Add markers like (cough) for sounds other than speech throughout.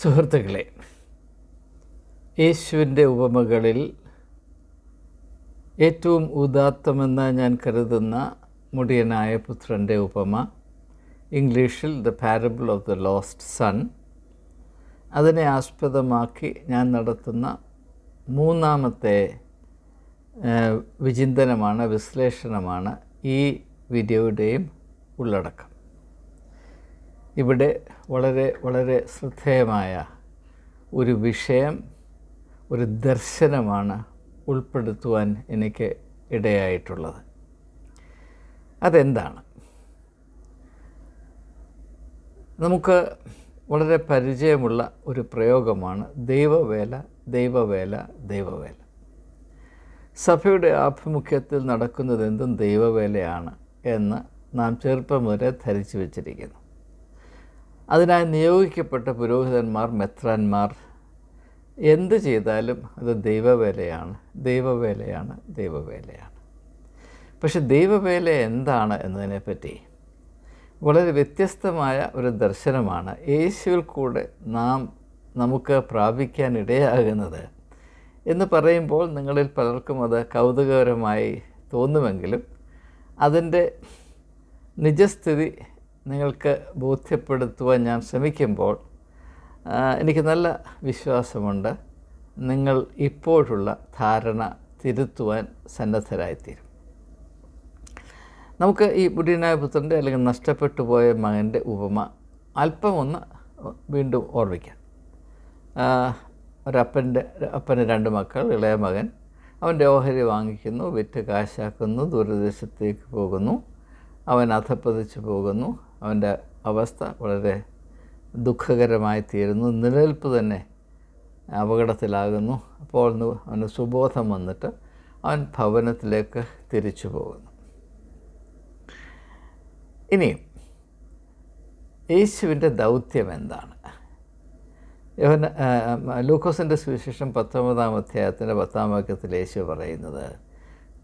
സുഹൃത്തുക്കളെ യേശുവിന്റെ ഉപമകളിൽ ഏറ്റവും ഉദാത്തമെന്ന് ഞാൻ കരുതുന്ന മുടിയനായ പുത്രന്റെ ഉപമ ഇംഗ്ലീഷിൽ the parable of the lost son. അതിനെ ആസ്പദമാക്കി ഞാൻ നടത്തുന്ന മൂന്നാമത്തെ വിചിന്തനമാണ് വിശ്ലേഷണമാണ് ഈ വീഡിയോയുടെയും ഉള്ളടക്കം. ഇവിടെ വളരെ വളരെ ശ്രദ്ധേയമായ ഒരു വിഷയം ഒരു ദർശനമാണ് ഉൾപ്പെടുത്തുവാൻ എനിക്ക് ഇടയായിട്ടുള്ളത്. അതെന്താണ്? നമുക്ക് വളരെ പരിചയമുള്ള ഒരു പ്രയോഗമാണ് ദൈവവേല ദൈവവേല ദൈവവേല. സഭയുടെ ആഭിമുഖ്യത്തിൽ നടക്കുന്നത് എന്തും ദൈവവേലയാണ് എന്ന് നാം ചെറുപ്പം വരെ ധരിച്ചു വച്ചിരിക്കുന്നു. അതിനായി നിയോഗിക്കപ്പെട്ട പുരോഹിതന്മാർ മെത്രാന്മാർ എന്ത് ചെയ്താലും അത് ദൈവവേലയാണ്. ദൈവവേലയാണ് ദൈവവേലയാണ്. പക്ഷെ ദൈവവേല എന്താണ് എന്നതിനെപ്പറ്റി? വളരെ വ്യത്യസ്തമായ ഒരു ദർശനമാണ്. യേശുവിൽ കൂടെ നാം നമുക്ക് പ്രാപിക്കാനിടയാകുന്നത് എന്ന് പറയുമ്പോൾ നിങ്ങളിൽ പലർക്കും അത് കൗതുകകരമായി തോന്നുമെങ്കിലും അതിന്റെ നിജസ്ഥിതി നിങ്ങൾക്ക് ബോധ്യപ്പെടുത്തുവാൻ ഞാൻ ശ്രമിക്കുമ്പോൾ എനിക്ക് നല്ല വിശ്വാസമുണ്ട്. നിങ്ങൾ ഇപ്പോഴുള്ള ധാരണ തിരുത്തുവാൻ സന്നദ്ധരായിത്തീരും. നമുക്ക് ഈ ബുദ്ധിനായ പുത്രന്റെ അല്ലെങ്കിൽ നഷ്ടപ്പെട്ടു പോയ മകന്റെ ഉപമ അല്പം ഒന്ന് വീണ്ടും ഓർമ്മിക്കാം. ഒരപ്പന്റെ അപ്പന് രണ്ട് മക്കൾ ഇളയ മകൻ. അവന്റെ ഓഹരി വാങ്ങിക്കുന്നു വിറ്റ് കാശാക്കുന്നു ദൂരദേശത്തേക്ക് പോകുന്നു. അവൻ അധപ്പതിച്ച് പോകുന്നു. അവന്റെ അവസ്ഥ വളരെ ദുഃഖകരമായി തീരുന്നു നിലനിൽപ്പ് തന്നെ അപകടത്തിലാകുന്നു. അപ്പോൾ അവന് സുബോധം വന്നിട്ട് അവൻ ഭവനത്തിലേക്ക് തിരിച്ചു പോകുന്നു. ഇനിയും യേശുവിന്റെ ദൗത്യം എന്താണ്? യോഹന ലൂക്കോസിന്റെ സുവിശേഷം പത്തൊമ്പതാം അധ്യായത്തിന്റെ പത്താം വാക്യത്തിൽ യേശു പറയുന്നത്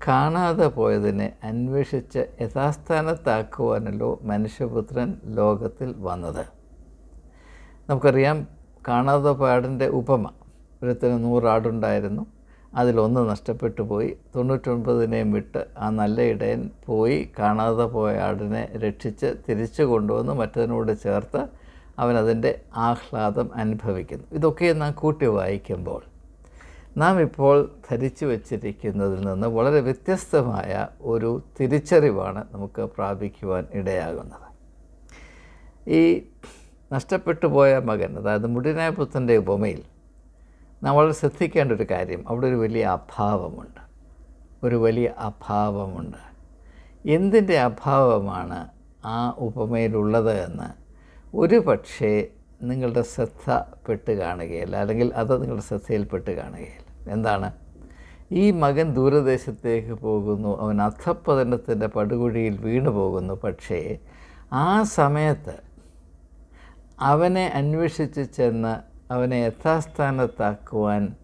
കാണാതെ പോയതിനെ അന്വേഷിച്ച് യഥാസ്ഥാനത്താക്കുവാനല്ലോ മനുഷ്യപുത്രൻ ലോകത്തിൽ വന്നത്. നമുക്കറിയാം കാണാതെ പാടിന്റെ ഉപമ ഒരുത്തിന് നൂറാടുണ്ടായിരുന്നു അതിലൊന്ന് നഷ്ടപ്പെട്ടു പോയി. തൊണ്ണൂറ്റൊൻപതിനെയും വിട്ട് ആ നല്ല ഇടയൻ പോയി കാണാതെ പോയ ആടിനെ രക്ഷിച്ച് തിരിച്ചു കൊണ്ടുവന്ന് മറ്റതിനോട് ചേർത്ത് അവനതിന്റെ ആഹ്ലാദം അനുഭവിക്കുന്നു. ഇതൊക്കെ നാം കൂട്ടി വായിക്കുമ്പോൾ നാം ഇപ്പോൾ ധരിച്ചു വച്ചിരിക്കുന്നതിൽ നിന്ന് വളരെ വ്യത്യസ്തമായ ഒരു തിരിച്ചറിവാണ് നമുക്ക് പ്രാപിക്കുവാൻ ഇടയാകുന്നത്. ഈ നഷ്ടപ്പെട്ടു പോയ മകൻ അതായത് മുടിനായ പുത്തന്റെ ഉപമയിൽ നമ്മൾ ശ്രദ്ധിക്കേണ്ട ഒരു കാര്യം അവിടെ ഒരു വലിയ അഭാവമുണ്ട്. ഒരു വലിയ അഭാവമുണ്ട്. എന്തിന്റെ അഭാവമാണ് ആ ഉപമയിലുള്ളത് എന്ന്? ഒരു പക്ഷേ നിങ്ങളുടെ ശ്രദ്ധ പെട്ട് കാണുകയില്ല അല്ലെങ്കിൽ അത് നിങ്ങളുടെ ശ്രദ്ധയിൽപ്പെട്ട് കാണുകയില്ല. എന്താണ്? ഈ മകൻ ദൂരദേശത്തേക്ക് പോകുന്നു അവൻ അധപ്പതനത്തിന്റെ പടുകുഴിയിൽ വീണു പോകുന്നു. പക്ഷേ ആ സമയത്ത് അവനെ അന്വേഷിച്ച് ചെന്ന് അവനെ യഥാസ്ഥാനത്താക്കുവാൻ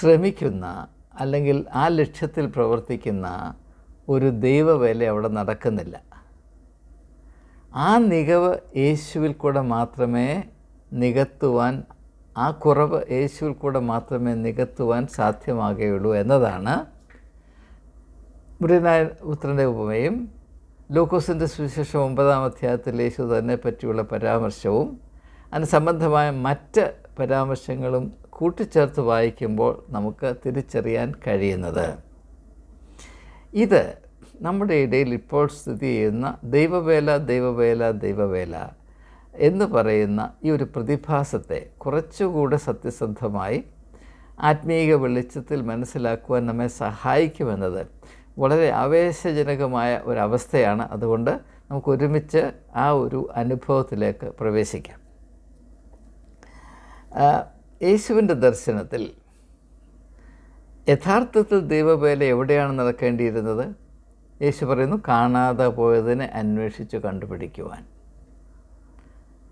ശ്രമിക്കുന്ന അല്ലെങ്കിൽ ആ ലക്ഷ്യത്തിൽ പ്രവർത്തിക്കുന്ന ഒരു ദൈവവേല അവിടെ നടക്കുന്നില്ല. ആ മികവ് യേശുവിൽ കൂടെ മാത്രമേ നികത്തുവാൻ ആ കുറവ് യേശുവിൽ കൂടെ മാത്രമേ നികത്തുവാൻ സാധ്യമാകുകയുള്ളൂ എന്നതാണ് മുരനായ പുത്രന്റെ ഉപമയും. ലൂക്കോസിന്റെ സുവിശേഷം ഒമ്പതാം അധ്യായത്തിൽ യേശു തന്നെ പറ്റിയുള്ള പരാമർശവും അതിന് സംബന്ധമായ മറ്റ് പരാമർശങ്ങളും കൂട്ടിച്ചേർത്ത് വായിക്കുമ്പോൾ നമുക്ക് തിരിച്ചറിയാൻ കഴിയുന്നത്. ഇത് നമ്മുടെ ഇടയിൽ ഇപ്പോൾ സ്ഥിതി ചെയ്യുന്ന ദൈവവേല ദൈവവേല ദൈവവേല എന്ന് പറയുന്ന ഈ ഒരു പ്രതിഭാസത്തെ കുറച്ചുകൂടെ സത്യസന്ധമായി ആത്മീയ വെളിച്ചത്തിൽ മനസ്സിലാക്കുവാൻ നമ്മെ സഹായിക്കുമെന്നത് വളരെ ആവേശജനകമായ ഒരവസ്ഥയാണ് അതുകൊണ്ട് നമുക്ക് ഒരുമിച്ച് ആ ഒരു അനുഭവത്തിലേക്ക് പ്രവേശിക്കാം. യേശുവിന്റെ ദർശനത്തിൽ യഥാർത്ഥത്തിൽ ദൈവവേല എവിടെയാണ് നടക്കേണ്ടിയിരുന്നത്? യേശു പറയുന്നു കാണാതെ പോയതിനെ അന്വേഷിച്ച് കണ്ടുപിടിക്കുവാൻ.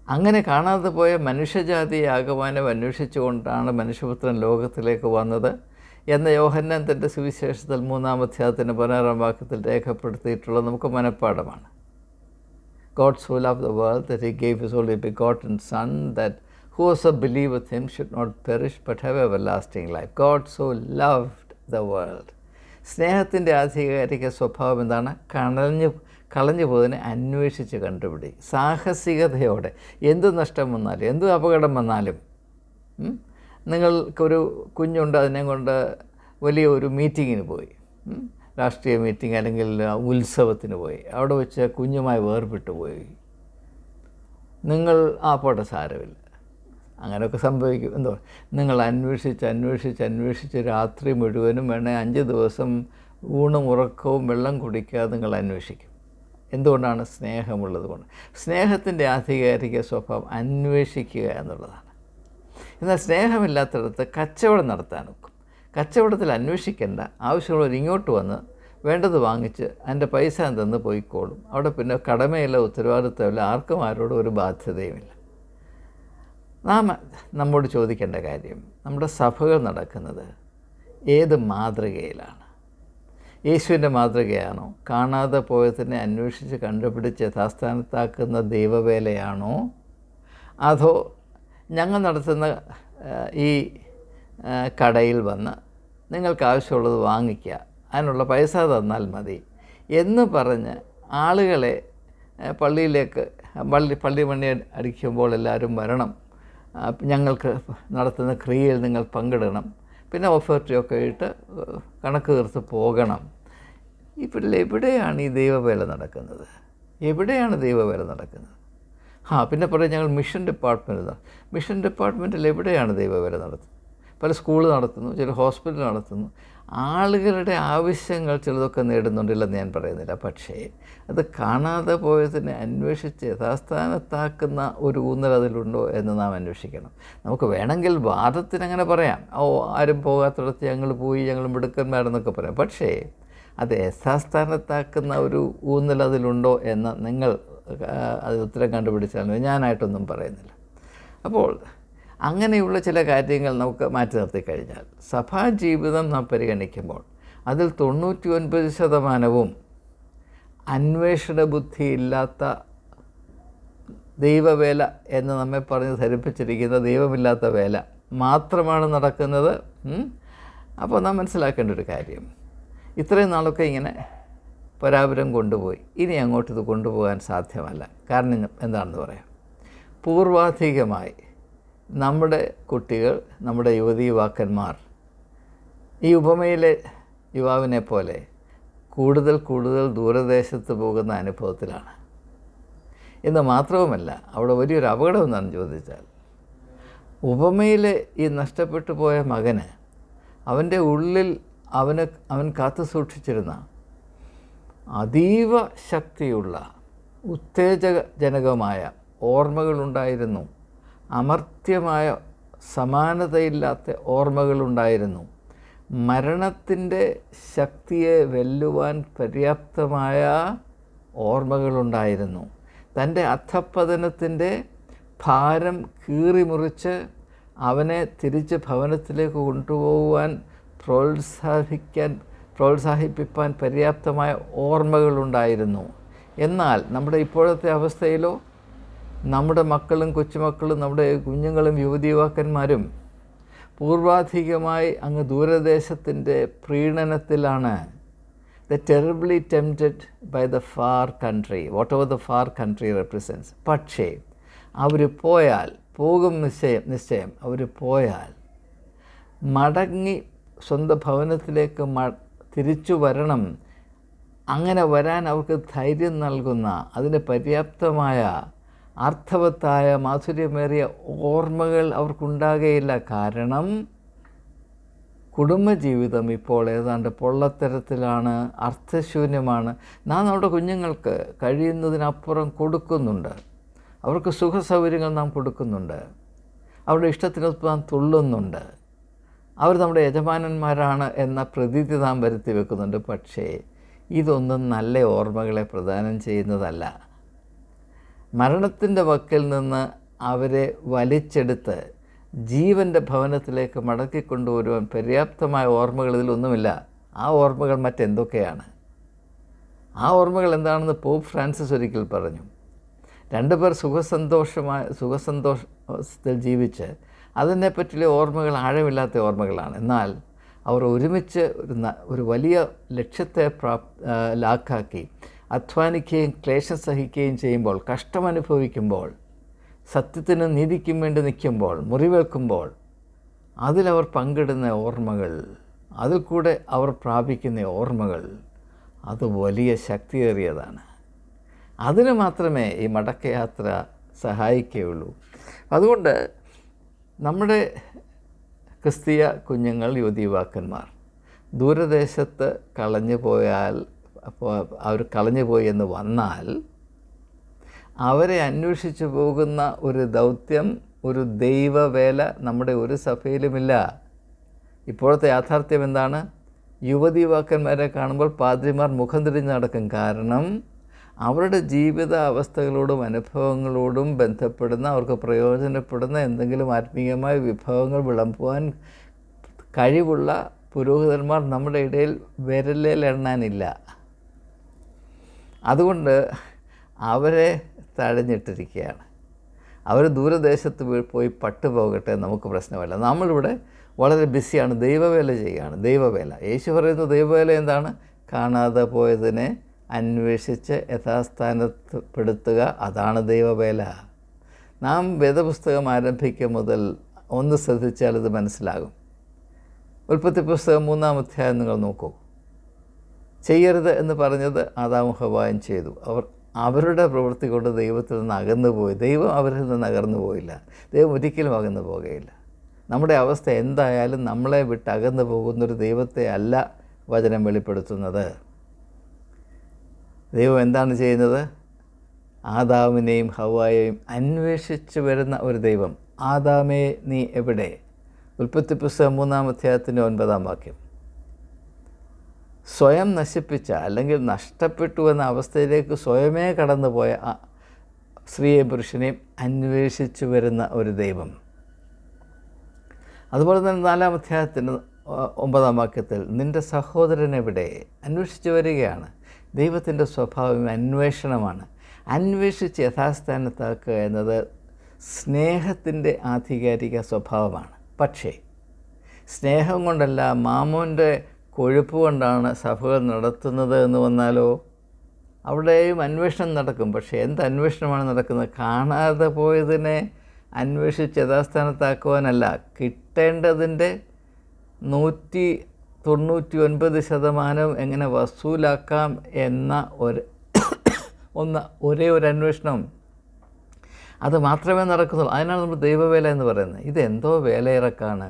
അങ്ങനെ കാണാതെ പോയ മനുഷ്യജാതിയെ ആകമാനം അന്വേഷിച്ചുകൊണ്ടാണ് മനുഷ്യപുത്രൻ ലോകത്തിലേക്ക് വന്നത് എന്ന യോഹന്നാൻ തന്റെ സുവിശേഷത്തിൽ മൂന്നാം അധ്യായത്തിന്റെ പതിനാറാം വാക്യത്തിൽ രേഖപ്പെടുത്തിയിട്ടുള്ള നമുക്ക് മനഃപ്പാടമാണ് God so loved the world that he gave his only begotten Son, that whosoever believe with him should not perish but have everlasting life God so loved the world സ്നേഹത്തിന്റെ ആധികാരിക സ്വഭാവം എന്താണ്? കളഞ്ഞു കളഞ്ഞു പോയതിനെ അന്വേഷിച്ച് കണ്ടുപിടി. സാഹസികതയോടെ എന്ത് നഷ്ടം വന്നാലും എന്ത് അപകടം വന്നാലും നിങ്ങൾക്കൊരു കുഞ്ഞുണ്ട് അതിനെ കൊണ്ട് വലിയ ഒരു മീറ്റിങ്ങിന് പോയി. രാഷ്ട്രീയ മീറ്റിംഗ് അല്ലെങ്കിൽ ഉത്സവത്തിന് പോയി. അവിടെ വെച്ച് കുഞ്ഞുമായി വേർപെട്ടു പോയി. നിങ്ങൾ ആ പോട്ടെ സാരമില്ല. അങ്ങനെയൊക്കെ സംഭവിക്കും. എന്തോ നിങ്ങൾ അന്വേഷിച്ച് അന്വേഷിച്ച് അന്വേഷിച്ച് രാത്രി മുഴുവനും വേണേ അഞ്ച് ദിവസം ഊണും ഉറക്കവും വെള്ളം കുടിക്കാതെ നിങ്ങൾ അന്വേഷിക്കും. എന്തുകൊണ്ടാണ് സ്നേഹമുള്ളത് കൊണ്ട്? സ്നേഹത്തിന്റെ ആധികാരിക സ്വഭാവം അന്വേഷിക്കുക എന്നുള്ളതാണ്. എന്നാൽ സ്നേഹമില്ലാത്തടത്ത് കച്ചവടം നടത്താൻ ഒക്കും. കച്ചവടത്തിൽ അന്വേഷിക്കേണ്ട ആവശ്യമുള്ളവർ ഇങ്ങോട്ട് വന്ന് വേണ്ടത് വാങ്ങിച്ച് അതിന്റെ പൈസ തന്ന് പോയിക്കോളും. അവിടെ പിന്നെ കടമയില്ല ഉത്തരവാദിത്തമില്ല ആർക്കും ആരോടും ഒരു ബാധ്യതയുമില്ല. നാം നമ്മോട് ചോദിക്കേണ്ട കാര്യം നമ്മുടെ സഭകൾ നടക്കുന്നത് ഏത് മാതൃകയിലാണ്? യേശുവിന്റെ മാതൃകയാണോ? കാണാതെ പോയതിനെ അന്വേഷിച്ച് കണ്ടുപിടിച്ച് യഥാസ്ഥാനത്താക്കുന്ന ദൈവവേലയാണോ? അതോ ഞങ്ങൾ നടത്തുന്ന ഈ കടയിൽ വന്ന് നിങ്ങൾക്ക് ആവശ്യമുള്ളത് വാങ്ങിക്കുക അതിനുള്ള പൈസ തന്നാൽ മതി എന്ന് പറഞ്ഞ് ആളുകളെ പള്ളിയിലേക്ക് പള്ളി പള്ളി മണി അടിക്കുമ്പോൾ എല്ലാവരും വരണം. ഞങ്ങൾക്ക് നടത്തുന്ന ക്രിയയിൽ നിങ്ങൾ പങ്കിടണം. പിന്നെ ഓഫർട്ടിയൊക്കെ ഇട്ട് കണക്ക് തീർത്ത് പോകണം. ഇവിടെ എവിടെയാണ് ഈ ദൈവവേല നടക്കുന്നത്? എവിടെയാണ് ദൈവവേല നടക്കുന്നത്? ആ പിന്നെ പറയും ഞങ്ങൾ മിഷൻ ഡിപ്പാർട്ട്മെന്റ് മിഷൻ ഡിപ്പാർട്ട്മെന്റിൽ എവിടെയാണ് ദൈവവേല നടത്തുന്നത്? പല സ്കൂൾ നടത്തുന്നു ചില ഹോസ്പിറ്റൽ നടത്തുന്നു. ആളുകളുടെ ആവശ്യങ്ങൾ ചിലതൊക്കെ നേടുന്നുണ്ടില്ലെന്ന് ഞാൻ പറയുന്നില്ല. പക്ഷേ അത് കാണാതെ പോയതിനെ അന്വേഷിച്ച് യഥാസ്ഥാനത്താക്കുന്ന ഒരു ഊന്നൽ അതിലുണ്ടോ എന്ന് നാം അന്വേഷിക്കണം. നമുക്ക് വേണമെങ്കിൽ വാദത്തിന് അങ്ങനെ പറയാം. ഓ ആരും പോകാത്തിടത്ത് ഞങ്ങൾ പോയി ഞങ്ങൾ മിടുക്കന്മാരെന്നൊക്കെ പറയാം. പക്ഷേ അത് യഥാസ്ഥാനത്താക്കുന്ന ഒരു ഊന്നൽ അതിലുണ്ടോ എന്ന് നിങ്ങൾ അത് ഉത്തരം കണ്ടുപിടിച്ചാൽ മതി. ഞാനായിട്ടൊന്നും പറയുന്നില്ല. അപ്പോൾ അങ്ങനെയുള്ള ചില കാര്യങ്ങൾ നമുക്ക് മാറ്റി നിർത്തി കഴിഞ്ഞാൽ സഭാ ജീവിതം നാം പരിഗണിക്കുമ്പോൾ അതിൽ തൊണ്ണൂറ്റി ഒൻപത് ശതമാനവും അന്വേഷണ ബുദ്ധിയില്ലാത്ത ദൈവവേല എന്ന് നമ്മെ പറഞ്ഞ് ധരിപ്പിച്ചിരിക്കുന്ന ദൈവമില്ലാത്ത വേല മാത്രമാണ് നടക്കുന്നത്. അപ്പോൾ നാം മനസ്സിലാക്കേണ്ട ഒരു കാര്യം. ഇത്രയും നാളൊക്കെ ഇങ്ങനെ പരാപരം കൊണ്ടുപോയി. ഇനി അങ്ങോട്ട് ഇത് കൊണ്ടുപോകാൻ സാധ്യമല്ല. കാരണം എന്താണെന്ന് പറയാം. പൂർവാധികമായി നമ്മുടെ കുട്ടികൾ നമ്മുടെ യുവതി യുവാക്കന്മാർ ഈ ഉപമയിലെ യുവാവിനെ പോലെ കൂടുതൽ കൂടുതൽ ദൂരദേശത്ത് പോകുന്ന അനുഭവത്തിലാണ്. എന്ന് മാത്രവുമല്ല അവിടെ വലിയൊരു അപകടം എന്നാണ് ചോദിച്ചാൽ ഉപമയിലെ ഈ നഷ്ടപ്പെട്ടു പോയ മകന് അവന്റെ ഉള്ളിൽ അവന് അവൻ കാത്തു സൂക്ഷിച്ചിരുന്ന അതീവ ശക്തിയുള്ള ഉത്തേജകജനകമായ ഓർമ്മകളുണ്ടായിരുന്നു. അമർത്യമായ സമാനതയില്ലാത്ത ഓർമ്മകളുണ്ടായിരുന്നു. മരണത്തിന്റെ ശക്തിയെ വെല്ലുവാൻ പര്യാപ്തമായ ഓർമ്മകളുണ്ടായിരുന്നു. തന്റെ അധപ്പതനത്തിന്റെ ഭാരം കീറിമുറിച്ച് അവനെ തിരിച്ച് ഭവനത്തിലേക്ക് കൊണ്ടുപോകുവാൻ പ്രോത്സാഹിക്കാൻ പ്രോത്സാഹിപ്പിക്കാൻ പര്യാപ്തമായ ഓർമ്മകളുണ്ടായിരുന്നു. എന്നാൽ നമ്മുടെ ഇപ്പോഴത്തെ അവസ്ഥയിലോ നമ്മുടെ മക്കളും കൊച്ചുമക്കളും നമ്മുടെ കുഞ്ഞുങ്ങളും യുവതി യുവാക്കന്മാരും പൂർവാധികമായി അങ്ങ് ദൂരദേശത്തിന്റെ പ്രീണനത്തിലാണ്. The terribly tempted by the far country whatever the far country represents പക്ഷേ അവർ പോയാൽ പോകും നിശ്ചയം നിശ്ചയം അവർ പോയാൽ മടങ്ങി സ്വന്തം ഭവനത്തിലേക്ക് മ തിരിച്ചു വരണം. അങ്ങനെ വരാൻ അവർക്ക് ധൈര്യം നൽകുന്ന അതിന് പര്യാപ്തമായ അർത്ഥവത്തായ മാധുര്യമേറിയ ഓർമ്മകൾ അവർക്കുണ്ടാകുകയില്ല കാരണം കുടുംബജീവിതം ഇപ്പോൾ ഏതാണ്ട് പൊള്ളത്തരത്തിലാണ് അർത്ഥശൂന്യമാണ്. നാം നമ്മുടെ കുഞ്ഞുങ്ങൾക്ക് കഴിയുന്നതിനപ്പുറം കൊടുക്കുന്നുണ്ട്. അവർക്ക് സുഖസൗകര്യങ്ങൾ നാം കൊടുക്കുന്നുണ്ട്. അവരുടെ ഇഷ്ടത്തിനൊത്ത് നാം തുള്ളുന്നുണ്ട്. അവർ നമ്മുടെ യജമാനന്മാരാണ് എന്ന പ്രതീതി നാം വരുത്തി വെക്കുന്നുണ്ട്. പക്ഷേ ഇതൊന്നും നല്ല ഓർമ്മകളെ പ്രദാനം ചെയ്യുന്നതല്ല. മരണത്തിന്റെ വക്കിൽ നിന്ന് അവരെ വലിച്ചെടുത്ത് ജീവന്റെ ഭവനത്തിലേക്ക് മടക്കി കൊണ്ടുവരുവാൻ പര്യാപ്തമായ ഓർമ്മകൾ ഇതിലൊന്നുമില്ല ആ ഓർമ്മകൾ മറ്റെന്തൊക്കെയാണ്? ആ ഓർമ്മകൾ എന്താണെന്ന് പോപ്പ് ഫ്രാൻസിസ് ഒരിക്കൽ പറഞ്ഞു. രണ്ടുപേർ സുഖസന്തോഷമായ സുഖസന്തോഷത്തിൽ ജീവിച്ച് അതിനെപ്പറ്റിയുള്ള ഓർമ്മകൾ ആഴമില്ലാത്ത ഓർമ്മകളാണ്. എന്നാൽ അവർ ഒരുമിച്ച് ഒരു ഒരു വലിയ ലക്ഷ്യത്തെ പ്രാപ് ലാക്കാക്കി. അധ്വാനിക്കുകയും ക്ലേശം സഹിക്കുകയും ചെയ്യുമ്പോൾ കഷ്ടമനുഭവിക്കുമ്പോൾ സത്യത്തിനും നീതിക്കും വേണ്ടി നിൽക്കുമ്പോൾ മുറിവേൽക്കുമ്പോൾ അതിലവർ പങ്കിടുന്ന ഓർമ്മകൾ അതിൽ കൂടെ അവർ പ്രാപിക്കുന്ന ഓർമ്മകൾ അത് വലിയ ശക്തിയേറിയതാണ്. അതിന് മാത്രമേ ഈ മടക്കയാത്ര സഹായിക്കുകയുള്ളൂ. അതുകൊണ്ട് നമ്മുടെ ക്രിസ്തീയ കുഞ്ഞുങ്ങൾ യുവതീവാക്കന്മാർ ദൂരദേശത്ത് കളഞ്ഞു പോയാൽ അപ്പോൾ അവർ കളഞ്ഞു പോയി എന്ന് വന്നാൽ അവരെ അന്വേഷിച്ചു പോകുന്ന ഒരു ദൗത്യം ഒരു ദൈവവേല നമ്മുടെ ഒരു സഭയിലുമില്ല. ഇപ്പോഴത്തെ യാഥാർത്ഥ്യം എന്താണ്? യുവതി യുവാക്കന്മാരെ കാണുമ്പോൾ പാദ്രിമാർ മുഖം തിരിഞ്ഞ് നടക്കും കാരണം അവരുടെ ജീവിത അവസ്ഥകളോടും അനുഭവങ്ങളോടും ബന്ധപ്പെടുന്ന അവർക്ക് പ്രയോജനപ്പെടുന്ന എന്തെങ്കിലും ആത്മീയമായ വിഭവങ്ങൾ വിളമ്പുവാൻ കഴിവുള്ള പുരോഹിതന്മാർ നമ്മുടെ ഇടയിൽ വിരലിൽ എണ്ണാനില്ല. അതുകൊണ്ട് അവരെ തഴഞ്ഞിട്ടിരിക്കുകയാണ്. അവർ ദൂരദേശത്ത് പോയി- പട്ടുപോകട്ടെ പട്ടു പോകട്ടെ നമുക്ക് പ്രശ്നമല്ല. നമ്മളിവിടെ വളരെ ബിസിയാണ് ദൈവവേല ചെയ്യുകയാണ്. ദൈവവേല. യേശു പറയുന്ന ദൈവവേല എന്താണ്? കാണാതെ പോയതിനെ അന്വേഷിച്ച് യഥാസ്ഥാനപ്പെടുത്തുക അതാണ് ദൈവവേല. നാം വേദപുസ്തകം ആരംഭിക്കും മുതൽ ഒന്ന് ശ്രദ്ധിച്ചാൽ ഇത് മനസ്സിലാകും. ഉൽപ്പത്തി പുസ്തകം മൂന്നാം അധ്യായം നിങ്ങൾ നോക്കൂ. ചെയ്യരുത് എന്ന് പറഞ്ഞത് ആദാമും ഹവായും ചെയ്തു. അവർ അവരുടെ പ്രവൃത്തി കൊണ്ട് ദൈവത്തിൽ നിന്ന് അകന്നു പോയി. ദൈവം അവരിൽ നിന്ന് അകന്നു പോയില്ല. ദൈവം ഒരിക്കലും അകന്നു പോകുകയില്ല. നമ്മുടെ അവസ്ഥ എന്തായാലും നമ്മളെ വിട്ട് അകന്നു പോകുന്നൊരു ദൈവത്തെ അല്ല വചനം വെളിപ്പെടുത്തുന്നത്. ദൈവം എന്താണ് ചെയ്യുന്നത്? ആദാമിനെയും ഹവായെയും അന്വേഷിച്ച് വരുന്ന ഒരു ദൈവം. ആദാമേ നീ എവിടെ? ഉൽപ്പത്തി പുസ്തകം മൂന്നാം അധ്യായത്തിന്റെ ഒൻപതാം വാക്യം. സ്വയം നശിപ്പിച്ച അല്ലെങ്കിൽ നഷ്ടപ്പെട്ടു എന്ന അവസ്ഥയിലേക്ക് സ്വയമേ കടന്നുപോയ സ്ത്രീയെയും പുരുഷനെയും അന്വേഷിച്ചു വരുന്ന ഒരു ദൈവം. അതുപോലെ തന്നെ നാലാം അധ്യായത്തിന് ഒമ്പതാം വാക്യത്തിൽ നിന്റെ സഹോദരനെവിടെ അന്വേഷിച്ച് വരികയാണ്. ദൈവത്തിന്റെ സ്വഭാവം അന്വേഷണമാണ്. അന്വേഷിച്ച് യഥാസ്ഥാനത്താക്കുക എന്നത് സ്നേഹത്തിന്റെ ആധികാരിക സ്വഭാവമാണ്. പക്ഷേ സ്നേഹം കൊണ്ടല്ല മാമോന്റെ കൊഴുപ്പ് കൊണ്ടാണ് സഭകൾ നടത്തുന്നത് എന്ന് വന്നാലോ? അവിടെയും അന്വേഷണം നടക്കും. പക്ഷേ എന്ത് അന്വേഷണമാണ് നടക്കുന്നത്? കാണാതെ പോയതിനെ അന്വേഷിച്ച് യഥാസ്ഥാനത്താക്കുവാനല്ല. കിട്ടേണ്ടതിന്റെ നൂറ്റി തൊണ്ണൂറ്റി ഒൻപത് ശതമാനം എങ്ങനെ വസൂലാക്കാം എന്ന ഒരു (coughs) ഒന്ന് ഒരേ ഒരു അന്വേഷണം. അത് മാത്രമേ നടക്കുന്നുള്ളൂ. അതിനാണ് നമ്മൾ ദൈവവേല എന്ന് പറയുന്നത്. ഇതെന്തോ വേലയിറക്കാണ്.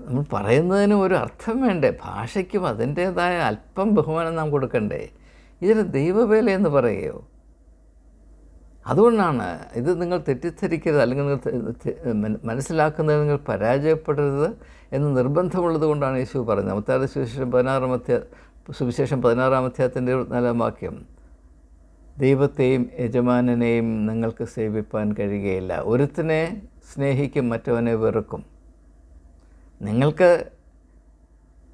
നമ്മൾ പറയുന്നതിന് ഒരു അർത്ഥം വേണ്ടേ? ഭാഷയ്ക്കും അതിന്റേതായ അല്പം ബഹുമാനം നാം കൊടുക്കണ്ടേ? ഇതിന് ദൈവവേല എന്ന് പറയുകയോ? അതുകൊണ്ടാണ് ഇത് നിങ്ങൾ തെറ്റിദ്ധരിക്കരുത് അല്ലെങ്കിൽ നിങ്ങൾ തെ- തെ- മന- മനസ്സിലാക്കുന്നതിൽ നിങ്ങൾ പരാജയപ്പെടരുത് എന്ന് നിർബന്ധമുള്ളത് കൊണ്ടാണ് യേശു പറയുന്നത്. മത്താരുടെ സുവിശേഷം പതിനാറാമത്തെ സുവിശേഷം പതിനാറാമത്തെ നാലാം വാക്യം. ദൈവത്തെയും യജമാനനെയും നിങ്ങൾക്ക് സേവിപ്പാൻ കഴിയുകയില്ല. ഒരുത്തിനെ സ്നേഹിക്കും മറ്റവനെ വെറുക്കും. നിങ്ങൾക്ക്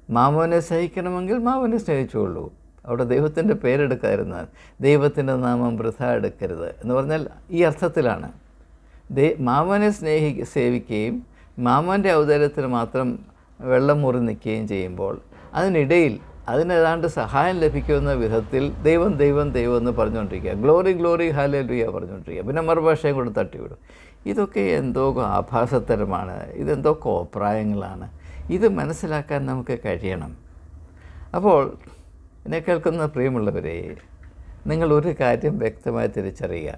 മാമോനെ സ്നേഹിക്കണമെങ്കിൽ മാമോനെ സ്നേഹിച്ചുകൊള്ളൂ അവിടെ ദൈവത്തിന്റെ പേരെടുക്കാതിരുന്നാൽ ദൈവത്തിന്റെ നാമം വൃഥ എടുക്കരുത് എന്ന് പറഞ്ഞാൽ ഈ അർത്ഥത്തിലാണ്. ദേ മാമോനെ സ്നേഹി സേവിക്കുകയും മാമോന്റെ ഔദാര്യത്തിന് മാത്രം വെള്ളം മുറി നിൽക്കുകയും ചെയ്യുമ്പോൾ അതിനിടയിൽ അതിനേതാണ്ട് സഹായം ലഭിക്കുന്ന വിധത്തിൽ ദൈവം ദൈവം ദൈവം എന്ന് പറഞ്ഞുകൊണ്ടിരിക്കുക. ഗ്ലോറി ഗ്ലോറി ഹാലേ ലുയ പറഞ്ഞുകൊണ്ടിരിക്കുക. പിന്നെ മറുഭാഷയും കൂടെ തട്ടിവിടും. ഇതൊക്കെ എന്തോ ആഭാസത്തരമാണ് ഇതെന്തോ കോപ്രായങ്ങളാണ്. ഇത് മനസ്സിലാക്കാൻ നമുക്ക് കഴിയണം. അപ്പോൾ എന്നെ കേൾക്കുന്ന പ്രിയമുള്ളവരെ നിങ്ങൾ ഒരു കാര്യം വ്യക്തമായി തിരിച്ചറിയുക.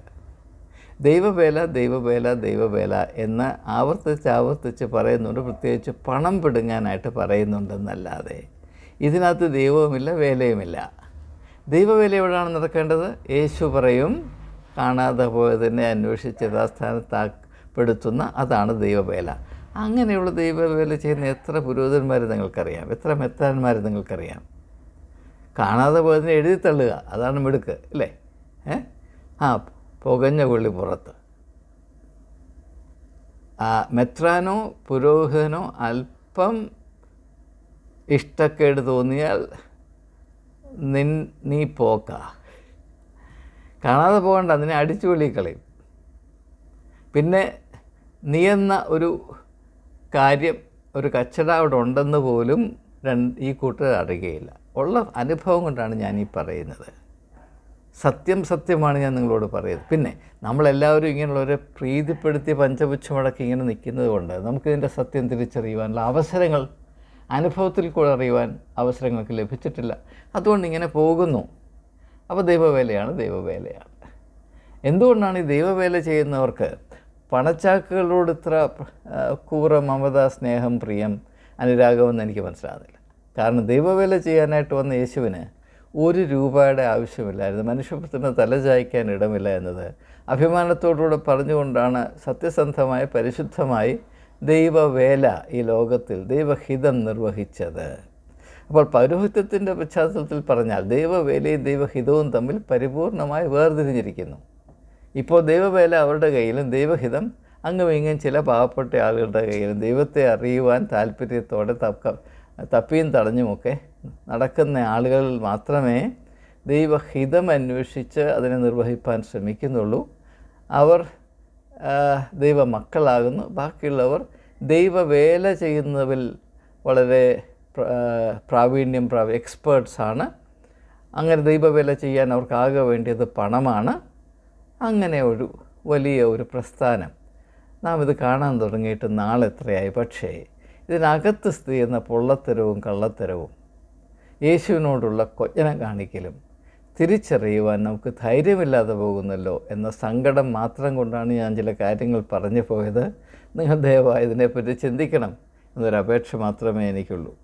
ദൈവവേല ദൈവവേല ദൈവവേല എന്ന് ആവർത്തിച്ച് ആവർത്തിച്ച് പറയുന്നുണ്ട് പ്രത്യേകിച്ച് പണം പിടുങ്ങാനായിട്ട് പറയുന്നുണ്ടെന്നല്ലാതെ. ഇതിനകത്ത് ദൈവവുമില്ല വേലയുമില്ല. ദൈവവേല എവിടെയാണ് നടക്കേണ്ടത്? യേശു പറയും കാണാതെ പോയതിനെ അന്വേഷിച്ച് യഥാസ്ഥാനത്താപ്പെടുത്തുന്ന അതാണ് ദൈവവേല. അങ്ങനെയുള്ള ദൈവവേല ചെയ്യുന്ന എത്ര പുരോഹിതന്മാർ നിങ്ങൾക്കറിയാം? എത്ര മെത്താന്മാർ നിങ്ങൾക്കറിയാം? കാണാതെ പോയതിനെ എഴുതി തള്ളുക. അതാണ് മിടുക്ക് അല്ലേ? ഏ? ആ പുകഞ്ഞ കൊള്ളി പുറത്ത്. ആ മെത്രാനോ പുരോഹിതനോ അല്പം ഇഷ്ടക്കേട് തോന്നിയാൽ നിൻ നീ പോക്ക. കാണാതെ പോകണ്ട അതിനെ അടിച്ചു വെളിക്കളയും പിന്നെ നീ എന്ന ഒരു കാര്യം ഒരു കച്ചട അവിടെ ഉണ്ടെന്ന് പോലും രണ്ട് ഈ കൂട്ടർ അറിയുകയില്ല. ഉള്ള അനുഭവം കൊണ്ടാണ് ഞാൻ ഈ പറയുന്നത്. സത്യം സത്യമാണ് ഞാൻ നിങ്ങളോട് പറയുന്നത്. പിന്നെ നമ്മളെല്ലാവരും ഇങ്ങനെയുള്ളവരെ പ്രീതിപ്പെടുത്തി പഞ്ചപുച്ഛമടക്കി ഇങ്ങനെ നിൽക്കുന്നത് കൊണ്ട് നമുക്കിതിന്റെ സത്യം തിരിച്ചറിയുവാനുള്ള അവസരങ്ങൾ അനുഭവത്തിൽ കൂടെ അറിയുവാൻ അവസരങ്ങൾക്ക് ലഭിച്ചിട്ടില്ല. അതുകൊണ്ട് ഇങ്ങനെ പോകുന്നു. അപ്പോൾ ദൈവവേലയാണ് ദൈവവേലയാണ്. എന്തുകൊണ്ടാണ് ഈ ദൈവവേല ചെയ്യുന്നവർക്ക് പണച്ചാക്കുകളോട് ഇത്ര കൂറ മമത സ്നേഹം പ്രിയം അനുരാഗമെന്ന് എനിക്ക് മനസ്സിലാകുന്നില്ല. കാരണം ദൈവവേല ചെയ്യാനായിട്ട് വന്ന യേശുവിന് ഒരു രൂപയുടെ ആവശ്യമില്ലായിരുന്നു. മനുഷ്യപുത്രനെ തലചായ്ക്കാൻ ഇടമില്ല എന്നത് അഭിമാനത്തോടുകൂടെ പറഞ്ഞുകൊണ്ടാണ് സത്യസന്ധമായി പരിശുദ്ധമായി ദൈവവേല ഈ ലോകത്തിൽ ദൈവഹിതം നിർവഹിച്ചത്. അപ്പോൾ പൗരോഹിത്യത്തിന്റെ പശ്ചാത്തലത്തിൽ പറഞ്ഞാൽ ദൈവവേലയും ദൈവഹിതവും തമ്മിൽ പരിപൂർണമായി വേർതിരിഞ്ഞിരിക്കുന്നു. ഇപ്പോൾ ദൈവവേല അവരുടെ കയ്യിലും ദൈവഹിതം അങ്ങുമിങ്ങും ചില പാവപ്പെട്ട ആളുകളുടെ കയ്യിലും ദൈവത്തെ അറിയുവാൻ താല്പര്യത്തോടെ തക്ക തപ്പിയും തടഞ്ഞുമൊക്കെ നടക്കുന്ന ആളുകളിൽ മാത്രമേ ദൈവഹിതം അന്വേഷിച്ച് അതിനെ നിർവഹിക്കാൻ ശ്രമിക്കുന്നുള്ളൂ. അവർ ദൈവമക്കളാകുന്നു. ബാക്കിയുള്ളവർ ദൈവവേല ചെയ്യുന്നതിൽ വളരെ പ്രാവീണ്യം പ്രാ എക്സ്പേർട്സാണ് അങ്ങനെ ദൈവവേല ചെയ്യാൻ അവർക്കാകെ വേണ്ടിയത് പണമാണ്. അങ്ങനെ ഒരു വലിയ ഒരു പ്രസ്ഥാനം. നാം ഇത് കാണാൻ തുടങ്ങിയിട്ട് നാളെ എത്രയായി? പക്ഷേ ഇതിനകത്ത് സ്ഥിതി ചെയ്യുന്ന പൊള്ളത്തരവും കള്ളത്തരവും യേശുവിനോടുള്ള കൊജ്ജനം കാണിക്കലും തിരിച്ചറിയുവാൻ നമുക്ക് ധൈര്യമില്ലാതെ പോകുന്നല്ലോ എന്ന സങ്കടം മാത്രം കൊണ്ടാണ് ഞാൻ ചില കാര്യങ്ങൾ പറഞ്ഞു പോയത്. നിങ്ങൾ ദയവായി ഇതിനെപ്പറ്റി ചിന്തിക്കണം. എന്നൊരു അപേക്ഷ മാത്രമേ എനിക്കുള്ളൂ.